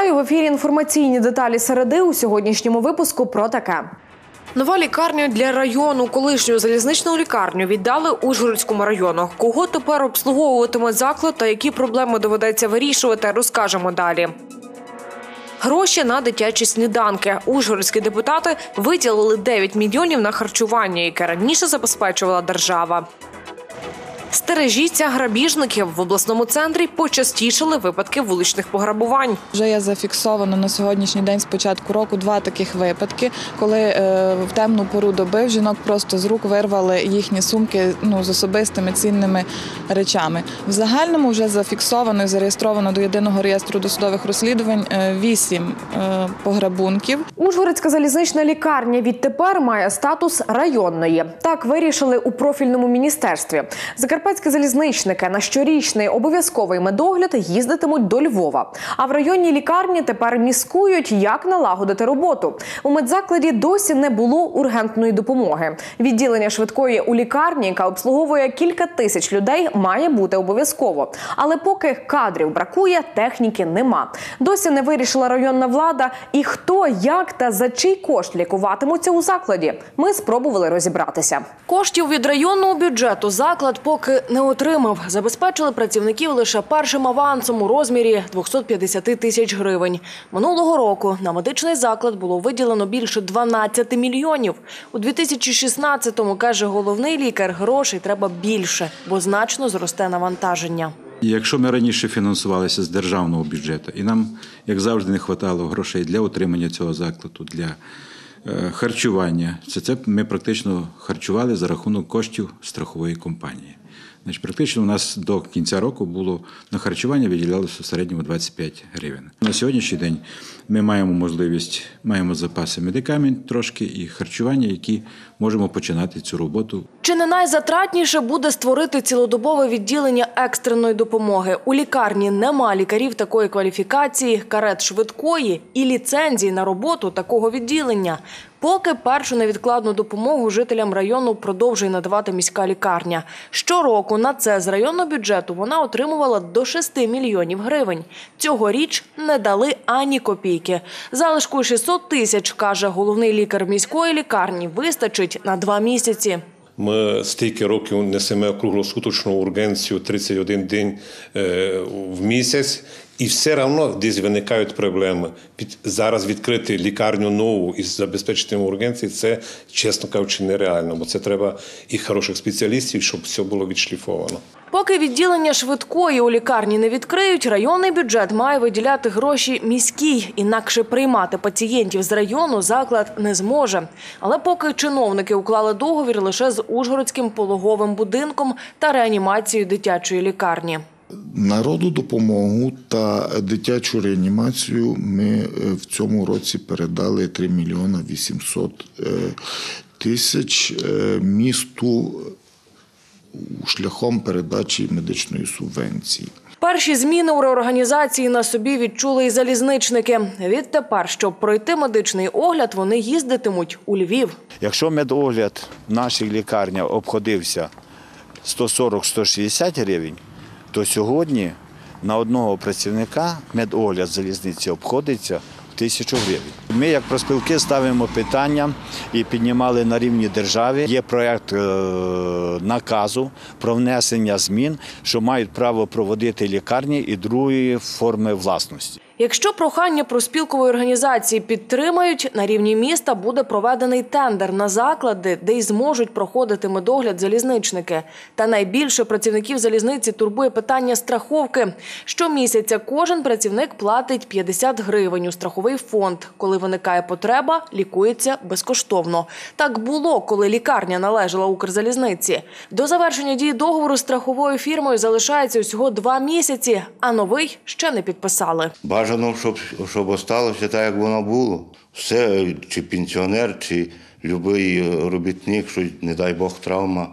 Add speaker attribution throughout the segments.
Speaker 1: Вітаю в ефірі. Інформаційні деталі середи у сьогоднішньому випуску про таке. Нова лікарня для району. Колишню залізничну лікарню віддали Ужгородському району. Кого тепер обслуговуватиме заклад та які проблеми доведеться вирішувати, розкажемо далі. Гроші на дитячі сніданки. Ужгородські депутати виділили 9 мільйонів на харчування, яке раніше забезпечувала держава. Стережіться грабіжників в обласному центрі. Почастішали випадки вуличних пограбувань.
Speaker 2: Вже є зафіксовано на сьогоднішній день з початку року два таких випадки, коли е, в темну пору доби в жінок просто з рук вирвали їхні сумки ну, з особистими цінними речами. В загальному вже зафіксовано і зареєстровано до єдиного реєстру досудових розслідувань е, вісім е, пограбунків.
Speaker 1: Ужгородська залізнична лікарня відтепер має статус районної. Так вирішили у профільному міністерстві. Закарпатські залізничники на щорічний обов'язковий медогляд їздитимуть до Львова. А в районній лікарні тепер міскують, як налагодити роботу. У медзакладі досі не було ургентної допомоги. Відділення швидкої у лікарні, яка обслуговує кілька тисяч людей, має бути обов'язково. Але поки кадрів бракує, техніки нема. Досі не вирішила районна влада і хто, як та за чий кошт лікуватимуться у закладі. Ми спробували розібратися. Коштів від районного бюджету заклад поки не отримав. Забезпечили працівників лише першим авансом у розмірі 250 тисяч гривень. Минулого року на медичний заклад було виділено більше 12 мільйонів. У 2016-му, каже головний лікар, грошей треба більше, бо значно зросте навантаження.
Speaker 3: Якщо ми раніше фінансувалися з державного бюджету, і нам, як завжди, не вистачало грошей для утримання цього закладу, для харчування, це, це ми практично харчували за рахунок коштів страхової компанії. Значить, практично у нас до кінця року було на харчування виділялося в середньому 25 гривень. На сьогоднішній день ми маємо можливість, маємо запаси медикамент трошки і харчування, які можемо починати цю роботу
Speaker 1: Чи не найзатратніше буде створити цілодобове відділення екстреної допомоги? У лікарні нема лікарів такої кваліфікації, карет швидкої і ліцензії на роботу такого відділення. Поки першу невідкладну допомогу жителям району продовжує надавати міська лікарня. Щороку на це з районного бюджету вона отримувала до 6 мільйонів гривень. Цьогоріч не дали ані копійки. Залишку 600 тисяч, каже головний лікар міської лікарні, вистачить на два місяці.
Speaker 4: Ми стільки років несемо круглосуточну ургенцію 31 день е, в місяць, і все одно десь виникають проблеми. Під зараз відкрити лікарню нову і забезпечити ургенції це, чесно кажучи, нереально, бо це треба і хороших спеціалістів, щоб все було відшліфовано.
Speaker 1: Поки відділення швидкої у лікарні не відкриють, районний бюджет має виділяти гроші міській. Інакше приймати пацієнтів з району заклад не зможе. Але поки чиновники уклали договір лише з Ужгородським пологовим будинком та реанімацією дитячої лікарні.
Speaker 5: Народу допомогу та дитячу реанімацію ми е, в цьому році передали 3 мільйона 800 е, тисяч е, місту шляхом передачі медичної субвенції.
Speaker 1: Перші зміни у реорганізації на собі відчули і залізничники. Відтепер, щоб пройти медичний огляд, вони їздитимуть у Львів.
Speaker 6: Якщо медогляд в нашій лікарні обходився 140-160 гривень, то сьогодні на одного працівника медогляд залізниці обходиться в тисячу гривень. Ми, як проспілки, ставимо питання і піднімали на рівні держави. Є проєкт е, наказу про внесення змін, що мають право проводити лікарні і другої форми власності.
Speaker 1: Якщо прохання проспілкової організації підтримають, на рівні міста буде проведений тендер на заклади, де й зможуть проходити медогляд залізничники. Та найбільше працівників залізниці турбує питання страховки. Щомісяця кожен працівник платить 50 гривень у страховий фонд. Коли виникає потреба, лікується безкоштовно. Так було, коли лікарня належала Укрзалізниці. До завершення дії договору з страховою фірмою залишається усього два місяці, а новий ще не підписали.
Speaker 7: Бажано, щоб, щоб осталося так, як воно було. Все, чи пенсіонер, чи будь-який робітник, що, не дай Бог, травма,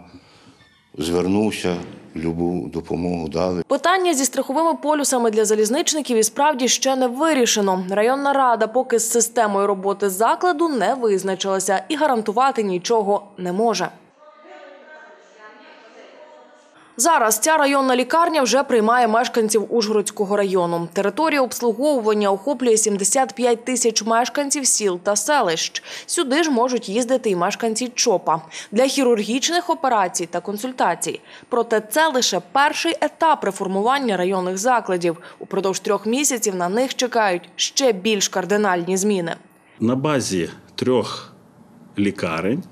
Speaker 7: звернувся, любу допомогу дали.
Speaker 1: Питання зі страховими полюсами для залізничників і справді ще не вирішено. Районна рада поки з системою роботи закладу не визначилася і гарантувати нічого не може. Зараз ця районна лікарня вже приймає мешканців Ужгородського району. Територія обслуговування охоплює 75 тисяч мешканців сіл та селищ. Сюди ж можуть їздити і мешканці ЧОПа для хірургічних операцій та консультацій. Проте це лише перший етап реформування районних закладів. Упродовж трьох місяців на них чекають ще більш кардинальні зміни.
Speaker 8: на базі трьох лікарень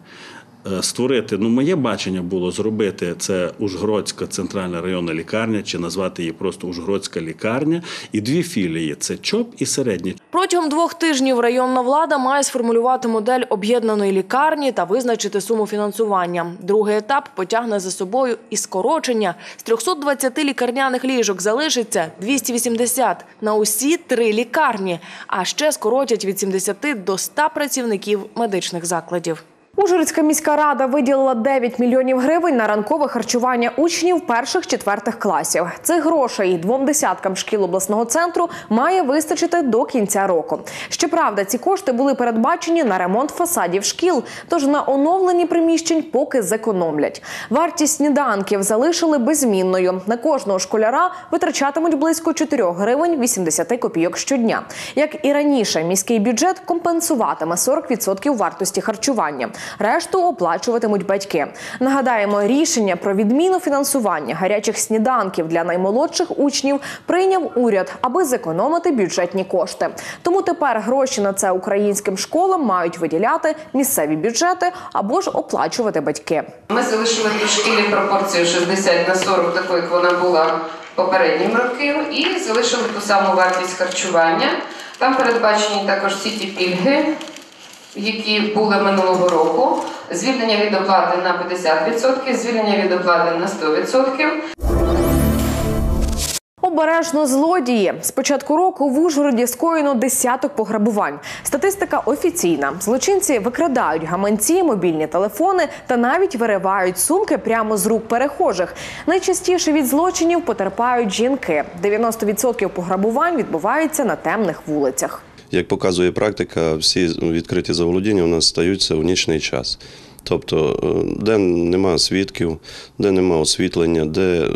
Speaker 8: створити, ну, моє бачення було зробити це Ужгородська центральна районна лікарня, чи назвати її просто Ужгородська лікарня, і дві філії це ЧОП і середня.
Speaker 1: Протягом двох тижнів районна влада має сформулювати модель об'єднаної лікарні та визначити суму фінансування. Другий етап потягне за собою і скорочення. З 320 лікарняних ліжок залишиться 280 на усі три лікарні, а ще скоротять від 70 до 100 працівників медичних закладів. Ужгородська міська рада виділила 9 мільйонів гривень на ранкове харчування учнів перших-четвертих класів. Цих грошей двом десяткам шкіл обласного центру має вистачити до кінця року. Щоправда, ці кошти були передбачені на ремонт фасадів шкіл, тож на оновленні приміщень поки зекономлять. Вартість сніданків залишили беззмінною. На кожного школяра витрачатимуть близько 4 гривень 80 копійок щодня. Як і раніше, міський бюджет компенсуватиме 40% вартості харчування. Решту оплачуватимуть батьки. Нагадаємо, рішення про відміну фінансування гарячих сніданків для наймолодших учнів прийняв уряд, аби зекономити бюджетні кошти. Тому тепер гроші на це українським школам мають виділяти місцеві бюджети або ж оплачувати батьки.
Speaker 9: Ми залишили по шкілі пропорцію 60 на 40, таку як вона була попереднім років, і залишили ту саму вартість харчування. Там передбачені також всі ті пільги, які були минулого року. Звільнення від оплати на 50%, звільнення від оплати на 100%.
Speaker 1: Обережно злодії. З початку року в Ужгороді скоєно десяток пограбувань. Статистика офіційна. Злочинці викрадають гаманці, мобільні телефони та навіть виривають сумки прямо з рук перехожих. Найчастіше від злочинів потерпають жінки. 90% пограбувань відбуваються на темних вулицях.
Speaker 10: Як показує практика, всі відкриті заволодіння у нас стаються у нічний час. Тобто, е, де нема свідків, де нема освітлення, де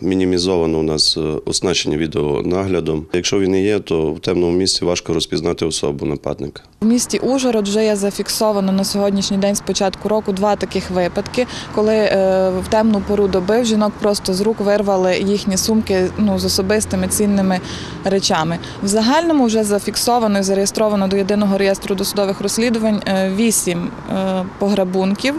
Speaker 10: мінімізовано у нас е, оснащення відеонаглядом. Якщо він і є, то в темному місці важко розпізнати особу нападника.
Speaker 2: В місті Ужгород вже є зафіксовано на сьогоднішній день з початку року два таких випадки, коли е, в темну пору доби жінок просто з рук вирвали їхні сумки ну, з особистими цінними речами. В загальному вже зафіксовано і зареєстровано до єдиного реєстру досудових розслідувань е, вісім е, пограбунків,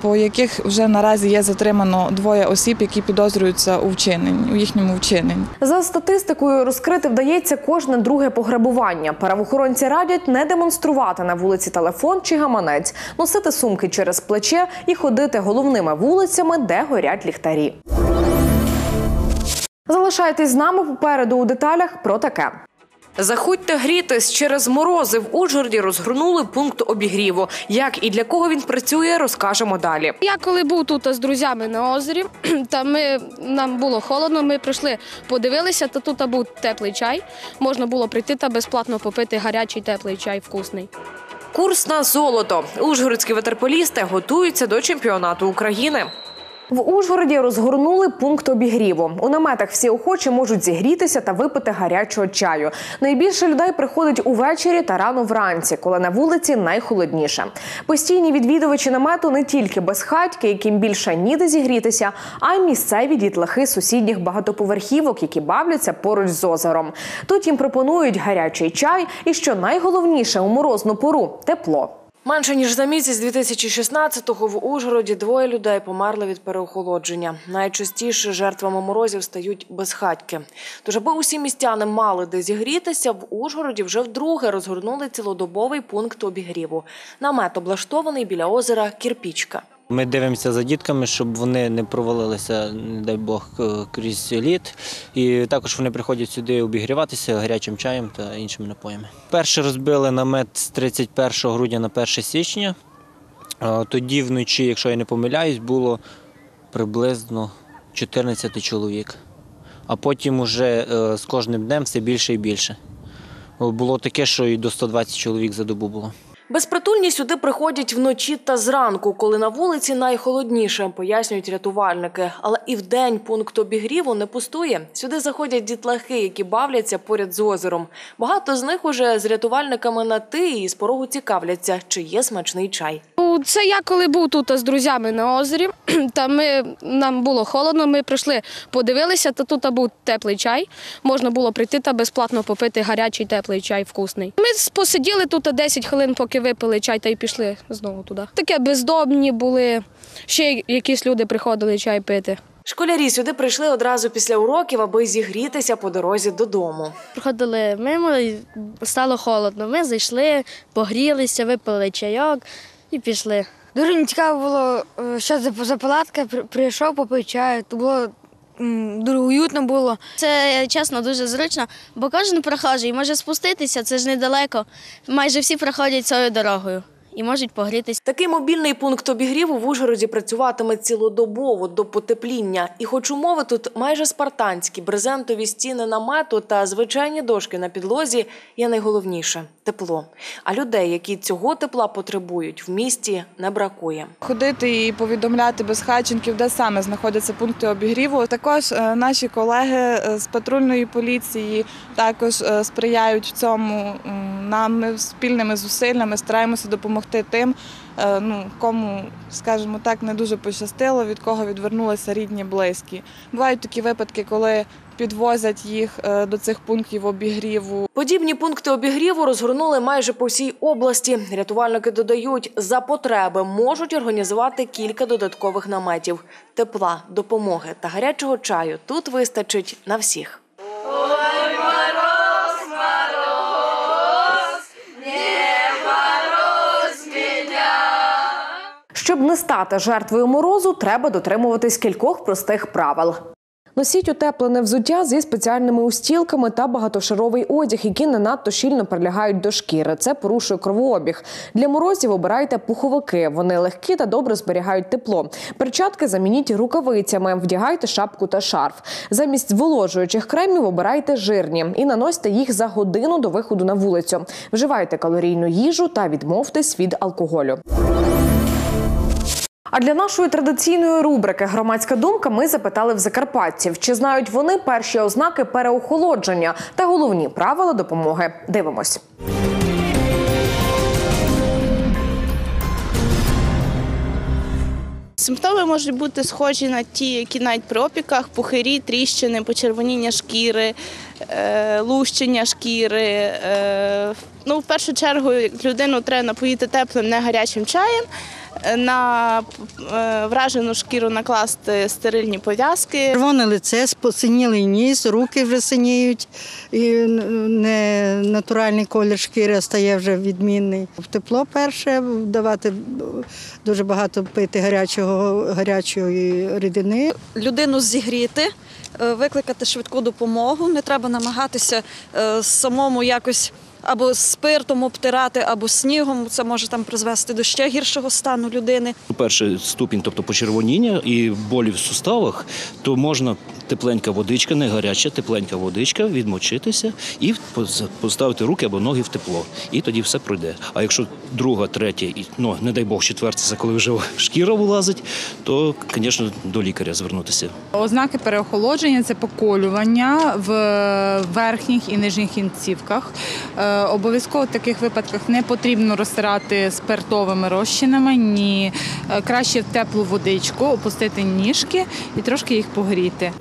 Speaker 2: по яких вже наразі є затримано двоє осіб, які підозрюються у вчиненні у їхньому вчиненні.
Speaker 1: За статистикою, розкрити вдається кожне друге пограбування. Правоохоронці радять не демонструвати на вулиці телефон чи гаманець, носити сумки через плече і ходити головними вулицями, де горять ліхтарі. Залишайтесь з нами попереду у деталях про таке. Заходьте грітись через морози в Ужгороді розгорнули пункт обігріву. Як і для кого він працює, розкажемо далі.
Speaker 11: Я коли був тут з друзями на озері, та ми нам було холодно. Ми прийшли, подивилися, та тут був теплий чай. Можна було прийти та безплатно попити гарячий теплий чай вкусний.
Speaker 1: Курс на золото. Ужгородські ветерполісти готуються до чемпіонату України. В Ужгороді розгорнули пункт обігріву. У наметах всі охочі можуть зігрітися та випити гарячого чаю. Найбільше людей приходить увечері та рано вранці, коли на вулиці найхолодніше. Постійні відвідувачі намету не тільки безхатьки, яким більше ніде зігрітися, а й місцеві дітлахи сусідніх багатоповерхівок, які бавляться поруч з озером. Тут їм пропонують гарячий чай і, що найголовніше у морозну пору тепло. Менше ніж за місяць 2016-го в Ужгороді двоє людей померли від переохолодження. Найчастіше жертвами морозів стають безхатьки. Тож, аби усі містяни мали де зігрітися, в Ужгороді вже вдруге розгорнули цілодобовий пункт обігріву. Намет облаштований біля озера Кірпічка.
Speaker 12: Ми дивимося за дітками, щоб вони не провалилися, не дай Бог, крізь лід. І також вони приходять сюди обігріватися гарячим чаєм та іншими напоями. Перше розбили намет з 31 грудня на 1 січня. Тоді вночі, якщо я не помиляюсь, було приблизно 14 чоловік. А потім уже е, з кожним днем все більше і більше. Було таке, що і до 120 чоловік за добу було.
Speaker 1: Безпритульні сюди приходять вночі та зранку, коли на вулиці найхолодніше, пояснюють рятувальники. Але і вдень пункт обігріву не пустує. Сюди заходять дітлахи, які бавляться поряд з озером. Багато з них уже з рятувальниками на ти і з порогу цікавляться, чи є смачний чай.
Speaker 11: Ну, Це я коли був тут з друзями на озері, та ми, нам було холодно, ми прийшли, подивилися, та тут був теплий чай. Можна було прийти та безплатно попити гарячий теплий чай вкусний. Ми посиділи тут 10 хвилин, поки випили чай, та й пішли знову туди. Таке бездомні були, ще якісь люди приходили чай пити.
Speaker 1: Школярі сюди прийшли одразу після уроків, аби зігрітися по дорозі додому.
Speaker 13: Приходили мимо, стало холодно. Ми зайшли, погрілися, випили чайок і пішли.
Speaker 14: Дуже не цікаво було, е, що це за палатка. При- Прийшов, попив чаю. То було дуже уютно було.
Speaker 13: Це чесно дуже зручно, бо кожен прохожий може спуститися, це ж недалеко. Майже всі проходять цією дорогою і можуть погрітися.
Speaker 1: Такий мобільний пункт обігріву в Ужгороді працюватиме цілодобово до потепління. І хоч умови тут майже спартанські, брезентові стіни намету та звичайні дошки на підлозі є найголовніше тепло. А людей, які цього тепла потребують, в місті не бракує.
Speaker 2: Ходити і повідомляти безхатченків, де саме знаходяться пункти обігріву. Також е, наші колеги е, з патрульної поліції також е, сприяють цьому. Нам ми спільними зусиллями стараємося допомогти тим, е, ну кому, скажімо так, не дуже пощастило, від кого відвернулися рідні, близькі. Бувають такі випадки, коли підвозять їх е, до цих пунктів обігріву.
Speaker 1: Подібні пункти обігріву розгорнули майже по всій області. Рятувальники додають, за потреби можуть організувати кілька додаткових наметів. Тепла, допомоги та гарячого чаю тут вистачить на всіх. Щоб не стати жертвою морозу, треба дотримуватись кількох простих правил. Носіть утеплене взуття зі спеціальними устілками та багатошаровий одяг, які не надто щільно прилягають до шкіри. Це порушує кровообіг. Для морозів обирайте пуховики. Вони легкі та добре зберігають тепло. Перчатки замініть рукавицями, вдягайте шапку та шарф. Замість зволожуючих кремів обирайте жирні і наносьте їх за годину до виходу на вулицю. Вживайте калорійну їжу та відмовтесь від алкоголю. А для нашої традиційної рубрики Громадська думка ми запитали в закарпатців, чи знають вони перші ознаки переохолодження та головні правила допомоги. Дивимось.
Speaker 15: Симптоми можуть бути схожі на ті, які навіть при опіках, пухирі, тріщини, почервоніння шкіри, е, лущення шкіри. Е, Ну, в першу чергу людину треба напоїти теплим, не гарячим чаєм. На е, вражену шкіру накласти стерильні пов'язки.
Speaker 16: Червоне лице, посинілий ніс, руки вже синіють, і не натуральний колір шкіри стає вже відмінний. В тепло перше давати дуже багато пити гарячого, гарячої рідини.
Speaker 17: людину зігріти, е, викликати швидку допомогу. Не треба намагатися е, самому якось або спиртом обтирати, або снігом. Це може там призвести до ще гіршого стану людини.
Speaker 18: Перший ступінь, тобто почервоніння і болі в суставах, то можна тепленька водичка, не гаряча, тепленька водичка, відмочитися і поставити руки або ноги в тепло. І тоді все пройде. А якщо друга, третя, і ну не дай Бог, четверта, це коли вже шкіра вилазить, то, звісно, до лікаря звернутися.
Speaker 19: Ознаки переохолодження це поколювання в верхніх і нижніх кінцівках. Е, Обов'язково в таких випадках не потрібно розтирати спиртовими розчинами, ні Е, краще в теплу водичку, опустити ніжки і трошки їх погріти.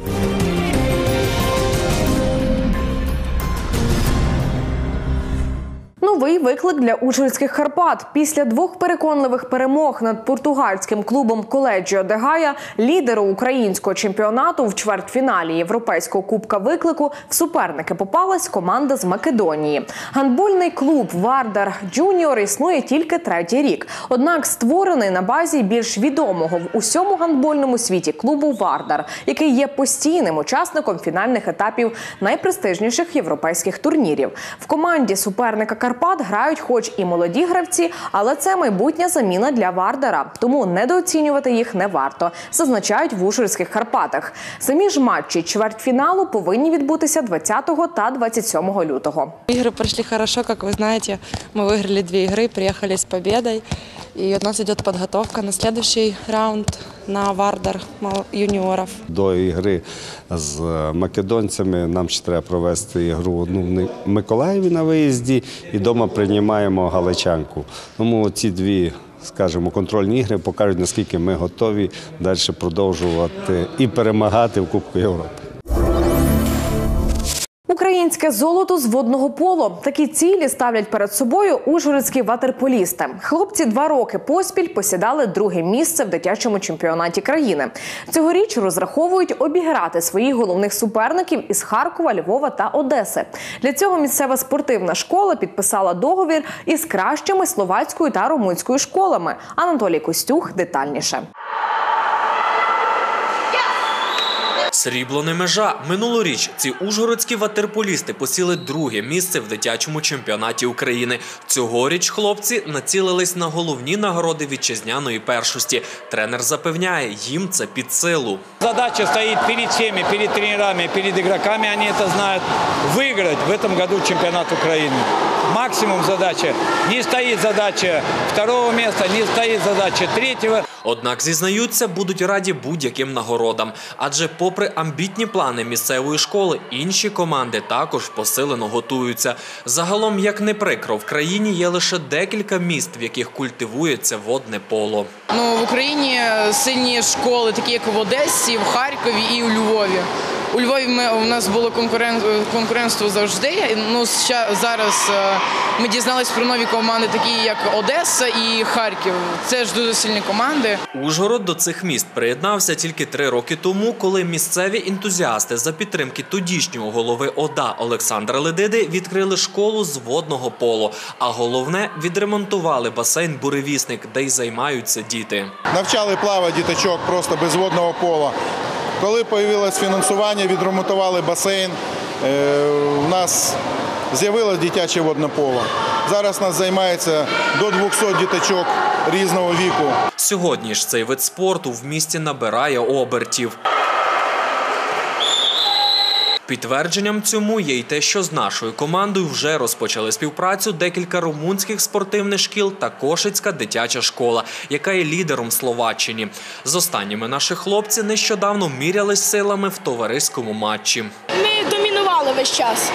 Speaker 1: Новий виклик для Ужгородських Карпат. Після двох переконливих перемог над португальським клубом Коледжіо де Гая, лідеру українського чемпіонату в чвертьфіналі Європейського кубка виклику в суперники попалась команда з Македонії. Гандбольний клуб Вардар Джуніор існує тільки третій рік. Однак створений на базі більш відомого в усьому гандбольному світі клубу Вардар, який є постійним учасником фінальних етапів найпрестижніших європейських турнірів. В команді суперника Карпат грають, хоч і молоді гравці, але це майбутня заміна для Вардера. Тому недооцінювати їх не варто, зазначають в Ужгородських Карпатах. Самі ж матчі чвертьфіналу повинні відбутися 20 та 27 лютого.
Speaker 20: Игры прошли хорошо, как вы знаете. Мы выиграли две игры, приехали с победой. И у нас идет подготовка на следующий раунд на Вардар юниоров.
Speaker 21: До ігри з македонцями нам ще треба провести ігру ну, в Миколаєві на виїзді і вдома приймаємо галичанку. Тому ці дві, скажімо, контрольні ігри покажуть, наскільки ми готові далі продовжувати і перемагати в Кубку Європи.
Speaker 1: Українське золото з водного поло. Такі цілі ставлять перед собою ужгородські ватерполісти. Хлопці два роки поспіль посідали друге місце в дитячому чемпіонаті країни. Цьогоріч розраховують обіграти своїх головних суперників із Харкова, Львова та Одеси. Для цього місцева спортивна школа підписала договір із кращими словацькою та румунською школами. Анатолій Костюх детальніше.
Speaker 22: Срібло не межа. Минулоріч ці ужгородські ватерполісти посіли друге місце в дитячому чемпіонаті України. Цьогоріч хлопці націлились на головні нагороди вітчизняної першості. Тренер запевняє, їм це під силу.
Speaker 23: Задача стоит перед всеми, перед тренерами, перед игроками, они это знают, выиграть в этом году чемпионат Украины. Максимум задача. Не стоит задача второго места, не стоит задача третьего.
Speaker 22: Однак зізнаються, будуть раді будь-яким нагородам. Адже, попри амбітні плани місцевої школи, інші команди також посилено готуються. Загалом, як не прикро, в країні є лише декілька міст, в яких культивується водне поло.
Speaker 24: Ну, в Україні сильні школи, такі як в Одесі, в Харкові і у Львові. У Львові ми, у нас було конкурен, конкурентство завжди. Ну, ща- зараз е, ми дізналися про нові команди, такі як Одеса і Харків. Це ж дуже сильні команди.
Speaker 22: Ужгород до цих міст приєднався тільки три роки тому, коли місцеві ентузіасти за підтримки тодішнього голови ОДА Олександра Ледиди відкрили школу з водного поло. А головне відремонтували басейн Буревісник, де й займаються діти.
Speaker 25: Навчали плавати діточок просто без водного пола. Коли з'явилось фінансування, відремонтували басейн. е, У нас з'явилось дитяче водне поло. Зараз нас займається до 200 діточок різного віку.
Speaker 22: Сьогодні ж цей вид спорту в місті набирає обертів. Підтвердженням цьому є й те, що з нашою командою вже розпочали співпрацю декілька румунських спортивних шкіл та Кошицька дитяча школа, яка є лідером Словаччині. З останніми наші хлопці нещодавно мірялись силами в товариському матчі.
Speaker 26: Ми весь час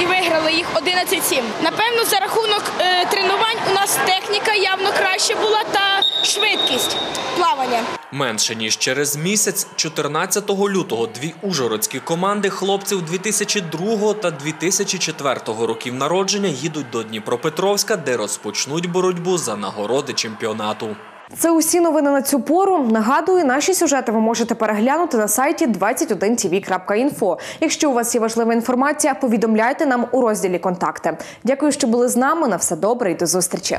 Speaker 26: і виграли їх 11-7. Напевно, за рахунок е, тренувань у нас техніка явно краще була та швидкість плавання.
Speaker 22: Менше ніж через місяць, 14 лютого, дві ужгородські команди хлопців 2002 та 2004 років народження їдуть до Дніпропетровська, де розпочнуть боротьбу за нагороди чемпіонату.
Speaker 1: Це усі новини на цю пору. Нагадую, наші сюжети ви можете переглянути на сайті 21tv.info. Якщо у вас є важлива інформація, повідомляйте нам у розділі Контакти. Дякую, що були з нами. На все добре і до зустрічі.